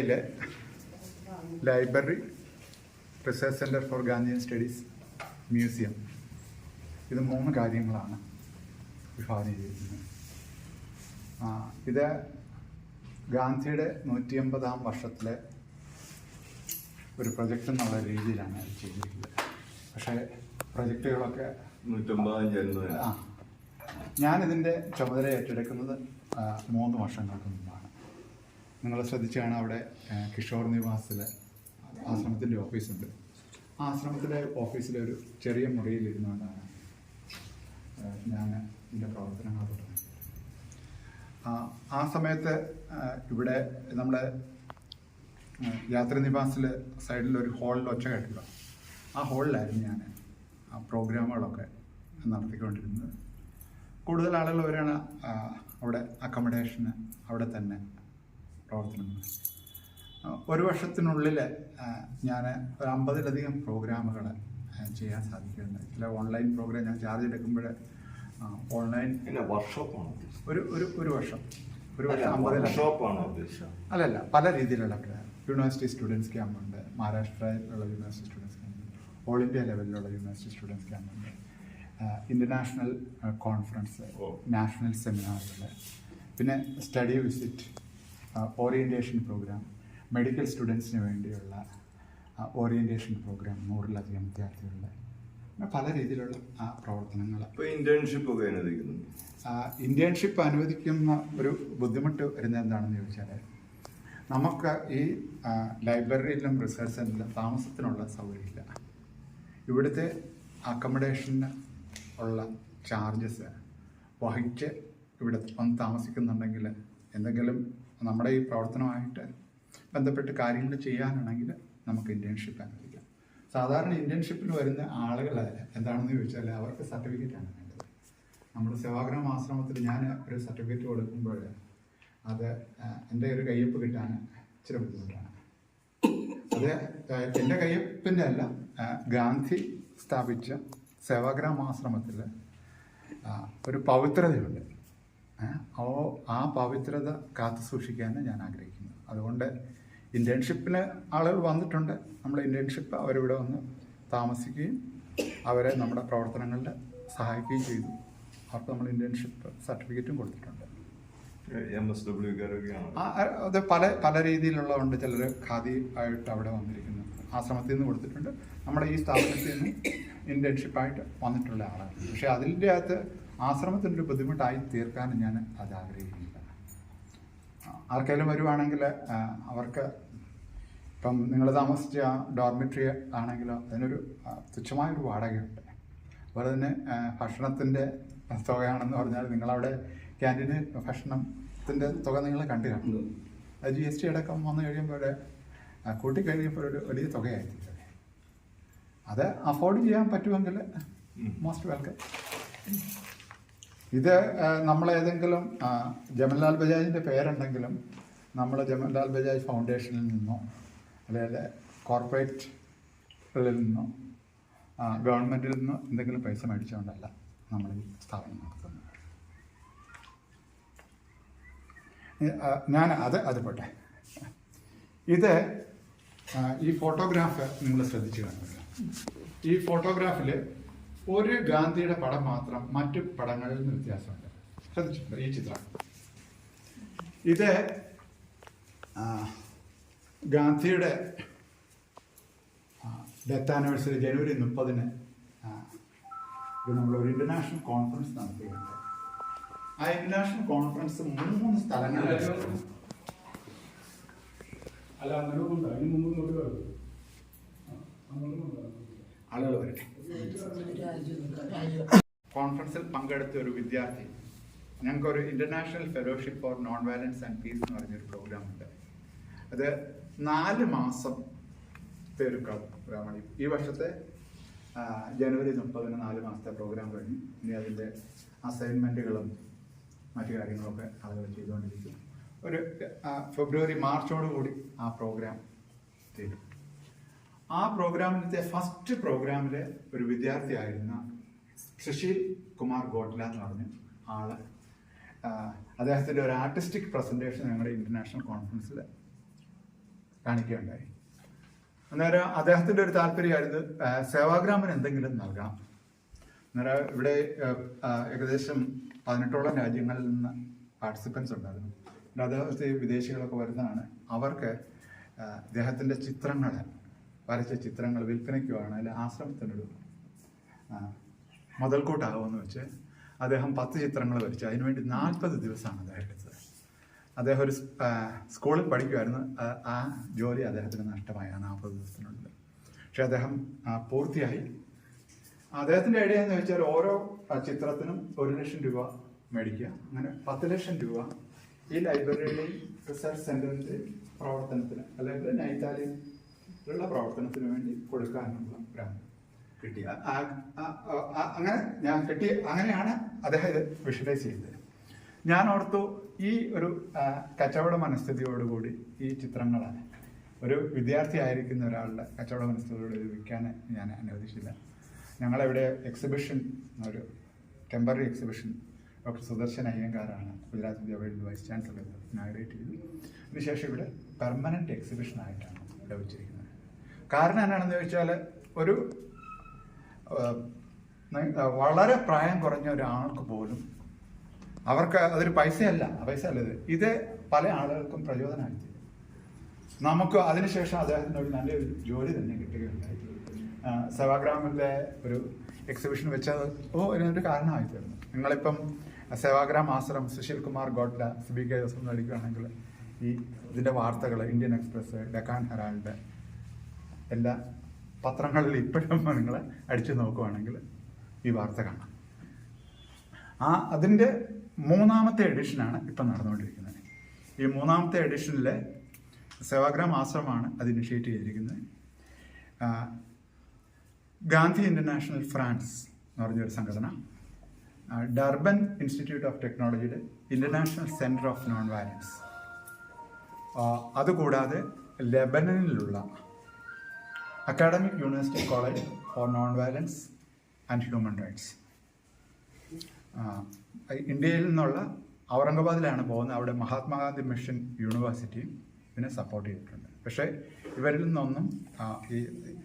ഇന്ത്യയിലെ library research centre for Gandhian studies museum. ഇത് മൂന്ന് കാര്യങ്ങളാണ് വിഭാവനം ചെയ്തിരിക്കുന്നത്. ഇത് ഗാന്ധിയുടെ നൂറ്റി അമ്പതാം വർഷത്തിലെ ഒരു പ്രൊജക്റ്റ് എന്നുള്ള രീതിയിലാണ് അത് ചെയ്തിരിക്കുന്നത്. പക്ഷേ പ്രൊജക്റ്റുകളൊക്കെ നൂറ്റമ്പതാം ജന്മദിനം ആ ഞാനിതിന്റെ ചുമതല ഏറ്റെടുക്കുന്നത് മൂന്ന് വർഷങ്ങൾക്ക് മുമ്പാണ് നിങ്ങൾ ശ്രദ്ധിച്ചാണ് അവിടെ കിഷോർ നിവാസിലെ ആശ്രമത്തിന്റെ ഓഫീസുണ്ട്. ആ ആശ്രമത്തിലെ ഓഫീസിലെ ഒരു ചെറിയ മുറിയിൽ ഇരുന്നുകൊണ്ടാണ് ഞാൻ ഇതിന്റെ പ്രവർത്തനങ്ങൾ തുടങ്ങി ആ, ആ സമയത്ത് ഇവിടെ നമ്മുടെ യാത്ര നിവാസിൽ സൈഡിൽ ഒരു ഹാളിൽ ഒച്ച കേട്ടല്ലോ. ആ ഹാളിലായിരുന്നു ഞാൻ ആ പ്രോഗ്രാമുകളൊക്കെ നടത്തിക്കൊണ്ടിരുന്നത്. കൂടുതൽ ആളുകൾ വരാണ് അവിടെ അക്കോമഡേഷന് അവിടെ തന്നെ. പ്രവർത്തനങ്ങൾ. ഒരു വർഷത്തിനുള്ളിൽ ഞാൻ ഒരു അമ്പതിലധികം പ്രോഗ്രാമുകൾ ചെയ്യാൻ സാധിക്കുന്നുണ്ട്. ചില ഓൺലൈൻ പ്രോഗ്രാം ഞാൻ ചാർജ് എടുക്കുമ്പോൾ ഓൺലൈൻ വർക്ക്ഷോപ്പാണ് ഒരു ഒരു ഒരു വർഷം. ഒരു വർഷം അമ്പത് അല്ലല്ല പല രീതിയിലുള്ള യൂണിവേഴ്സിറ്റി സ്റ്റുഡൻസ് ക്യാമ്പുണ്ട് മഹാരാഷ്ട്രയിലുള്ള യൂണിവേഴ്സിറ്റി സ്റ്റുഡൻസ് ക്യാമ്പുണ്ട് ഓൾ ഇന്ത്യ ലെവലിലുള്ള യൂണിവേഴ്സിറ്റി സ്റ്റുഡൻസ് ക്യാമ്പുണ്ട് ഇന്റർനാഷണൽ കോൺഫറൻസ് നാഷണൽ സെമിനാറുകൾ പിന്നെ study visit orientation programme medical സ്റ്റുഡൻസിന് വേണ്ടിയുള്ള ഓറിയന്റേഷൻ പ്രോഗ്രാം നൂറിലധികം വിദ്യാർത്ഥികളുടെ പല രീതിയിലുള്ള ആ പ്രവർത്തനങ്ങൾ. ഇന്റേൺഷിപ്പ് ഒക്കെ അനുവദിക്കുന്നു ഇന്റേൺഷിപ്പ് അനുവദിക്കുന്ന ഒരു ബുദ്ധിമുട്ട് വരുന്നത് എന്താണെന്ന് ചോദിച്ചാൽ നമുക്ക് ഈ ലൈബ്രറിയിലും റിസർച്ച് സെന്ററിലും താമസത്തിനുള്ള സൗകര്യമില്ല. ഇവിടുത്തെ അക്കോമഡേഷന് ഉള്ള ചാർജസ് വഹിച്ച് ഇവിടെ വന്ന് താമസിക്കുന്നുണ്ടെങ്കിൽ എന്തെങ്കിലും നമ്മുടെ ഈ പ്രവർത്തനമായിട്ട് ബന്ധപ്പെട്ട് കാര്യങ്ങൾ ചെയ്യാനാണെങ്കിൽ നമുക്ക് ഇന്റേൺഷിപ്പ് അനുവദിക്കാം. സാധാരണ ഇന്റേൺഷിപ്പിൽ വരുന്ന ആളുകൾ എന്താണെന്ന് ചോദിച്ചാൽ അവർക്ക് സർട്ടിഫിക്കറ്റാണ് വേണ്ടത്. നമ്മൾ സേവാഗ്രഹം ആശ്രമത്തിൽ ഞാൻ ഒരു സർട്ടിഫിക്കറ്റ് കൊടുക്കുമ്പോൾ അത് എന്റെ ഒരു കയ്യൊപ്പ് കിട്ടാൻ ഇച്ചിരി ബുദ്ധിമുട്ടാണ്. അത് എന്റെ കയ്യൊപ്പിന്റെ അല്ല ഗാന്ധി സ്ഥാപിച്ച സേവാഗ്രഹം ആശ്രമത്തിൽ ഒരു പവിത്രതയുണ്ട്. ഓ ആ പവിത്രത കാത്തു സൂക്ഷിക്കാൻ ഞാൻ ആഗ്രഹിക്കുന്നു അതുകൊണ്ട് ഇന്റേൺഷിപ്പിന് ആളുകൾ വന്നിട്ടുണ്ട്. നമ്മൾ ഇന്റേൺഷിപ്പ് അവരിവിടെ വന്ന് താമസിക്കുകയും അവരെ നമ്മുടെ പ്രവർത്തനങ്ങളിൽ സഹായിക്കുകയും ചെയ്തു. അവർക്ക് നമ്മൾ ഇന്റേൺഷിപ്പ് സർട്ടിഫിക്കറ്റും കൊടുത്തിട്ടുണ്ട്. അത് പല പല രീതിയിലുള്ളതുണ്ട് ചിലർ ഖാദി ആയിട്ട് അവിടെ വന്നിരിക്കുന്നു. ആശ്രമത്തിൽ നിന്ന് കൊടുത്തിട്ടുണ്ട്. നമ്മുടെ ഈ സ്ഥാപനത്തിൽ നിന്ന് ഇന്റേൺഷിപ്പായിട്ട് വന്നിട്ടുള്ള ആളാണ്. പക്ഷേ അതിന്റെ അകത്ത് ആശ്രമത്തിന്റെ ഒരു ബുദ്ധിമുട്ടായി തീർക്കാനും ഞാൻ അത് ആഗ്രഹിക്കുന്നില്ല ആർക്കെങ്കിലും വരുവാണെങ്കിൽ അവർക്ക് ഇപ്പം നിങ്ങൾ താമസിച്ച ഡോർമിറ്ററി ആണെങ്കിലോ അതിനൊരു തുച്ഛമായൊരു വാടകയുണ്ട്. അതുപോലെ തന്നെ ഭക്ഷണത്തിന്റെ തുകയാണെന്ന് പറഞ്ഞാൽ നിങ്ങളവിടെ ക്യാന്റീന് ഭക്ഷണത്തിന്റെ തുക നിങ്ങൾ കണ്ടു കാണും അത് ജി എസ് ടി അടക്കം വന്നു കഴിയുമ്പോൾ കൂട്ടി കഴിയുമ്പോൾ ഒരു വലിയ തുകയായിരിക്കും. അത് അഫോർഡ് ചെയ്യാൻ പറ്റുമെങ്കിൽ മോസ്റ്റ് വെൽക്കം ഇത് നമ്മളേതെങ്കിലും ജമൻലാൽ ബജാജിന്റെ പേരുണ്ടെങ്കിലും നമ്മൾ ജമൻലാൽ ബജാജ് ഫൗണ്ടേഷനിൽ നിന്നോ അല്ലെങ്കിൽ കോർപ്പറേറ്റുകളിൽ നിന്നോ ഗവൺമെന്റിൽ നിന്നോ എന്തെങ്കിലും പൈസ മേടിച്ചുകൊണ്ടല്ല നമ്മൾ ഈ സ്ഥാപനം നടത്തുന്നത്. ഞാൻ അത് അത് പോട്ടെ. ഇത് ഈ ഫോട്ടോഗ്രാഫ് നിങ്ങൾ ശ്രദ്ധിച്ചു കാണുമല്ലോ. ഈ ഫോട്ടോഗ്രാഫിൽ ഒരു ഗാന്ധിയുടെ പടം മാത്രം മറ്റു പടങ്ങളിൽ നിന്ന് വ്യത്യാസമുണ്ട്. ശ്രദ്ധിച്ചിട്ടുണ്ട് ഈ ചിത്രം. ഇത് ഗാന്ധിയുടെ ഡെത്ത് ആനിവേഴ്സറി ജനുവരി മുപ്പതിന് ഇത് ഒരു ഇന്റർനാഷണൽ കോൺഫറൻസ് നടത്തിയിട്ടുണ്ട് ആ ഇന്റർനാഷണൽ കോൺഫറൻസ് മൂന്ന് കയറും ആളുകൾ വരട്ടെ. കോൺഫറൻസിൽ പങ്കെടുത്ത ഒരു വിദ്യാർത്ഥി ഞങ്ങൾക്കൊരു international fellowship for nonviolence and peace എന്ന് പറഞ്ഞൊരു പ്രോഗ്രാം ഉണ്ട്. അത് നാല് മാസം ഒരു പ്രോഗ്രാമാണ് ഈ വർഷത്തെ ജനുവരി മുപ്പതിന് നാല് മാസത്തെ പ്രോഗ്രാം കഴിഞ്ഞു. ഇനി അതിന്റെ അസൈൻമെന്റുകളും മറ്റു കാര്യങ്ങളൊക്കെ ആളുകൾ ചെയ്തുകൊണ്ടിരിക്കും ഒരു ഫെബ്രുവരി മാർച്ചോടുകൂടി ആ പ്രോഗ്രാം തീരും. ആ പ്രോഗ്രാമിലത്തെ ഫസ്റ്റ് പ്രോഗ്രാമിലെ ഒരു വിദ്യാർത്ഥിയായിരുന്ന സുശീൽ കുമാർ ഗോട്ട്ല എന്ന് പറഞ്ഞ ആൾ. അദ്ദേഹത്തിന്റെ ഒരു ആർട്ടിസ്റ്റിക് പ്രസന്റേഷൻ ഞങ്ങളുടെ ഇന്റർനാഷണൽ കോൺഫറൻസിൽ കാണിക്കുകയുണ്ടായി. അന്നേരം അദ്ദേഹത്തിന്റെ ഒരു താല്പര്യമായിരുന്നു സേവാഗ്രാമിന് എന്തെങ്കിലും നൽകണം അന്നേരം ഇവിടെ ഏകദേശം പതിനെട്ടോളം രാജ്യങ്ങളിൽ നിന്ന് പാർട്ടിസിപ്പൻസ് ഉണ്ടായിരുന്നു. അദ്ദേഹത്തെ വിദേശികളൊക്കെ വരുന്നതാണ്. അവർക്ക് അദ്ദേഹത്തിന്റെ ചിത്രങ്ങൾ വരച്ച ചിത്രങ്ങൾ വിൽപ്പനയ്ക്കുവാണ് അല്ലെങ്കിൽ ആശ്രമത്തിനൊരു ആ, മുതൽക്കൂട്ടാകുമെന്ന് വെച്ച് അദ്ദേഹം പത്ത് ചിത്രങ്ങൾ വരച്ചു. അതിനുവേണ്ടി നാൽപ്പത് ദിവസമാണ് അദ്ദേഹം എടുത്തത്. അദ്ദേഹം ഒരു സ്കൂളിൽ പഠിക്കുമായിരുന്നു ആ, ജോലി അദ്ദേഹത്തിന് നഷ്ടമായ നാൽപ്പത് ദിവസത്തിനുള്ളിൽ. പക്ഷെ അദ്ദേഹം പൂർത്തിയായി. അദ്ദേഹത്തിന്റെ ഐഡിയ എന്ന് വെച്ചാൽ ഓരോ ചിത്രത്തിനും ഒരു ലക്ഷം രൂപ മേടിക്കുക. അങ്ങനെ പത്ത് ലക്ഷം രൂപ ഈ ലൈബ്രറിയുടെയും റിസർച്ച് സെന്ററിന്റെ പ്രവർത്തനത്തിന് അല്ലെങ്കിൽ നൈതാലിയിലുള്ള പ്രവർത്തനത്തിന് വേണ്ടി കൊടുക്കാനുള്ള ഗ്രാമം കിട്ടി. അങ്ങനെ ഞാൻ കിട്ടി. അങ്ങനെയാണ് അദ്ദേഹം ഇത് വിഷ്വലൈസ് ചെയ്തത്. ഞാൻ ഓർത്തു ഈ ഒരു കച്ചവട മനസ്ഥിതിയോടുകൂടി ഈ ചിത്രങ്ങളാണ്. ഒരു വിദ്യാർത്ഥി ആയിരിക്കുന്ന ഒരാളുടെ കച്ചവട മനസ്ഥിതിയോട് വിൽക്കാൻ ഞാൻ അനുവദിച്ചില്ല. ഞങ്ങളെവിടെ എക്സിബിഷൻ ഒരു ടെമ്പററി എക്സിബിഷൻ ഡോക്ടർ സുദർശൻ അയ്യങ്കാരാണ് ഗുജറാത്ത് വിദ്യാഭ്യാസ വൈസ് ചാൻസലർ ഇനാഗ്രേറ്റ് ചെയ്തു അതിനുശേഷം ഇവിടെ പെർമനന്റ് എക്സിബിഷൻ ആയിട്ടാണ് ഇവിടെ വെച്ചിരിക്കുന്നത്. കാരണം എന്നാണെന്ന് ചോദിച്ചാൽ ഒരു വളരെ പ്രായം കുറഞ്ഞ ഒരാൾക്ക് പോലും അവർക്ക് അതൊരു പൈസയല്ല. പൈസ അല്ല ഇത്. പല ആളുകൾക്കും പ്രചോദനമായി. നമുക്ക് അതിനുശേഷം അദ്ദേഹത്തിന് ഒരു നല്ലൊരു ജോലി തന്നെ കിട്ടുകയുണ്ടായി. സേവാഗ്രാമിന്റെ ഒരു എക്സിബിഷൻ വെച്ചത് ഓ ഇതിനൊരു കാരണമായി തീർന്നു നിങ്ങളിപ്പം Sevagram Ashram Sushil Kumar Godla C B K ദിവസം നടിക്കുകയാണെങ്കിൽ ഈ ഇതിന്റെ വാർത്തകൾ ഇന്ത്യൻ എക്സ്പ്രസ് ഡെക്കാൻ ഹെറാൾഡ് എല്ലാ പത്രങ്ങളിൽ ഇപ്പോഴും നിങ്ങൾ അടിച്ചു നോക്കുവാണെങ്കിൽ ഈ വാർത്ത കാണാം. ആ അതിന്റെ മൂന്നാമത്തെ എഡിഷനാണ് ഇപ്പം നടന്നുകൊണ്ടിരിക്കുന്നത്. ഈ മൂന്നാമത്തെ എഡിഷനിലെ സേവാഗ്രാം ആശ്രമമാണ് അത് ഇനിഷ്യേറ്റ് ചെയ്തിരിക്കുന്നത്. ഗാന്ധി ഇന്റർനാഷണൽ ഫ്രാൻസ് എന്ന് പറഞ്ഞൊരു സംഘടന. ഡർബൻ ഇൻസ്റ്റിറ്റ്യൂട്ട് ഓഫ് ടെക്നോളജിയുടെ international centre of non violence. അതുകൂടാതെ ലെബനനിലുള്ള academic university college for non violence and human rights ഇന്ത്യയിൽ നിന്നുള്ള ഔറംഗാബാദിലാണ് പോകുന്നത്. അവിടെ മഹാത്മാഗാന്ധി മിഷൻ യൂണിവേഴ്സിറ്റിയും ഇതിനെ സപ്പോർട്ട് ചെയ്തിട്ടുണ്ട്. പക്ഷേ ഇവരിൽ നിന്നൊന്നും ഈ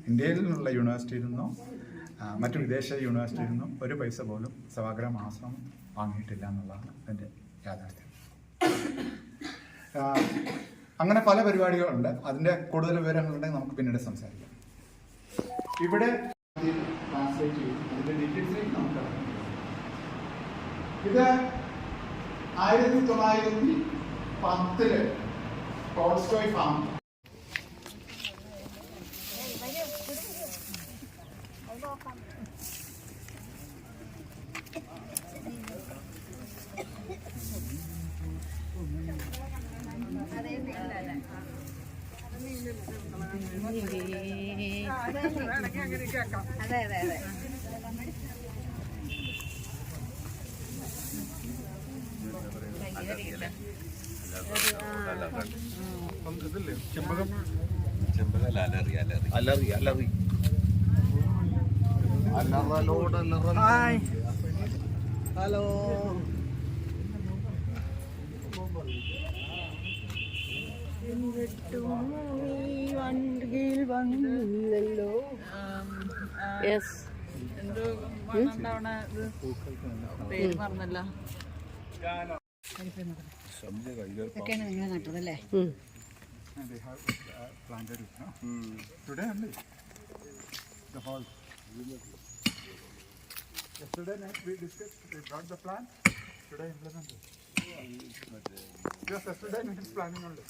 ഇന്ത്യയിൽ നിന്നുള്ള യൂണിവേഴ്സിറ്റിയിൽ നിന്നോ മറ്റു വിദേശ യൂണിവേഴ്സിറ്റിയിൽ നിന്നും ഒരു പൈസ പോലും സവാഗ്രാം ആശ്രമം വാങ്ങിയിട്ടില്ല എന്നുള്ളതാണ് അതിന്റെ യാഥാർത്ഥ്യം. അങ്ങനെ പല പരിപാടികളുണ്ട്. അതിന്റെ കൂടുതൽ വിവരങ്ങളുണ്ടെങ്കിൽ നമുക്ക് പിന്നീട് സംസാരിക്കാം. ഇവിടെ. ഇത് ആയിരത്തി തൊള്ളായിരത്തി പത്തിൽ ടോൾസ്റ്റോയ് ഫാം അതെ അതെ അതെ അലറി അലറി ഹലോ വന്നില്ലല്ലോ yes uh, only.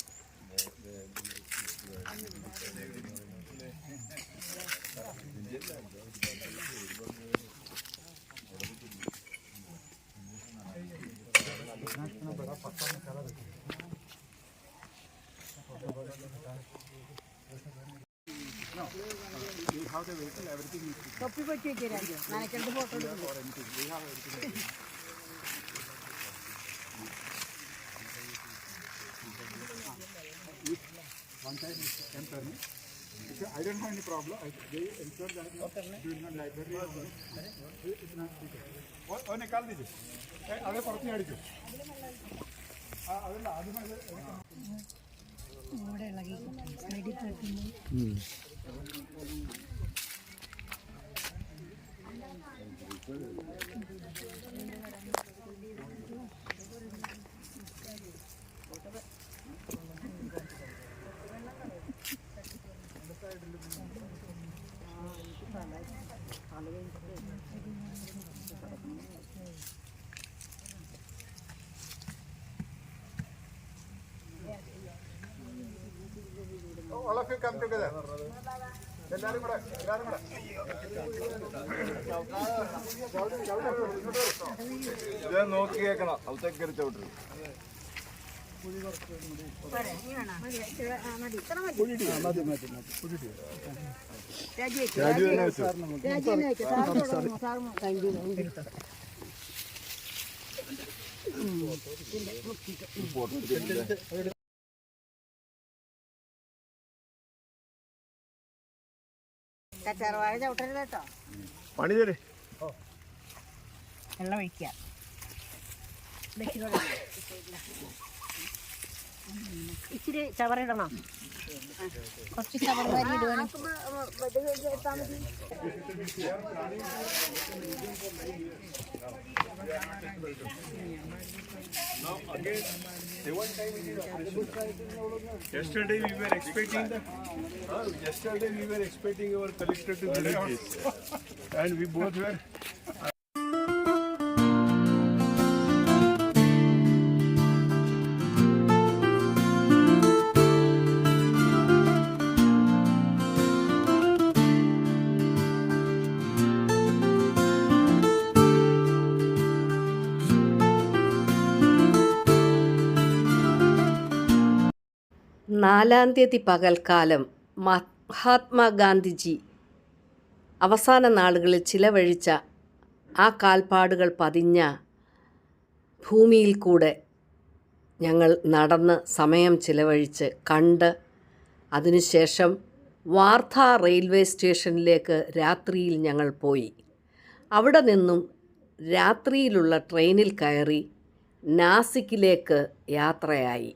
Stop people taking it. I can do what time can permit. Because I don't have any problem. I, they ensure that you during the library it's not speaking. ഓ നിക്കാൽ തിരിച്ചു അവരെ പുറത്ത് അടിക്കും അതല്ല ആദ്യമായിട്ട് ഇവിടെ ഇളകി സൈഡിൽ തട്ടുമ്പോൾ all of you come together. എല്ലാരും കൂടെ എല്ലാരും കൂടെ ഇത് നോക്കി കേക്കണം അവിടത്തേക്ക് കയറി മതി. രാജി തന്നെ വെച്ചു രാജി തന്നെ വെക്ക്. സാറ് തുടങ്ങുമോ? സാറ് മോ- താങ്ക് യു, താങ്ക് ചവിട്ടരുത് കേട്ടോ. പണി തരേ. വെള്ളം ഒഴിക്കുക. ഇച്ചിരി ചവറിടണം? കുറച്ച് ചവർ വാരി ഇടുവാനും Yesterday we were expecting the, uh, yesterday we were expecting our collector to visit this. And we both were നാലാം തീയതി പകൽക്കാലം മഹാത്മാഗാന്ധിജി അവസാന നാളുകളിൽ ചിലവഴിച്ച ആ കാൽപ്പാടുകൾ പതിഞ്ഞ ഭൂമിയിൽ കൂടെ ഞങ്ങൾ നടന്ന് സമയം ചിലവഴിച്ച് കണ്ട് അതിനുശേഷം വാർധ റെയിൽവേ സ്റ്റേഷനിലേക്ക് രാത്രിയിൽ ഞങ്ങൾ പോയി. അവിടെ നിന്നും രാത്രിയിലുള്ള ട്രെയിനിൽ കയറി നാസിക്കിലേക്ക് യാത്രയായി.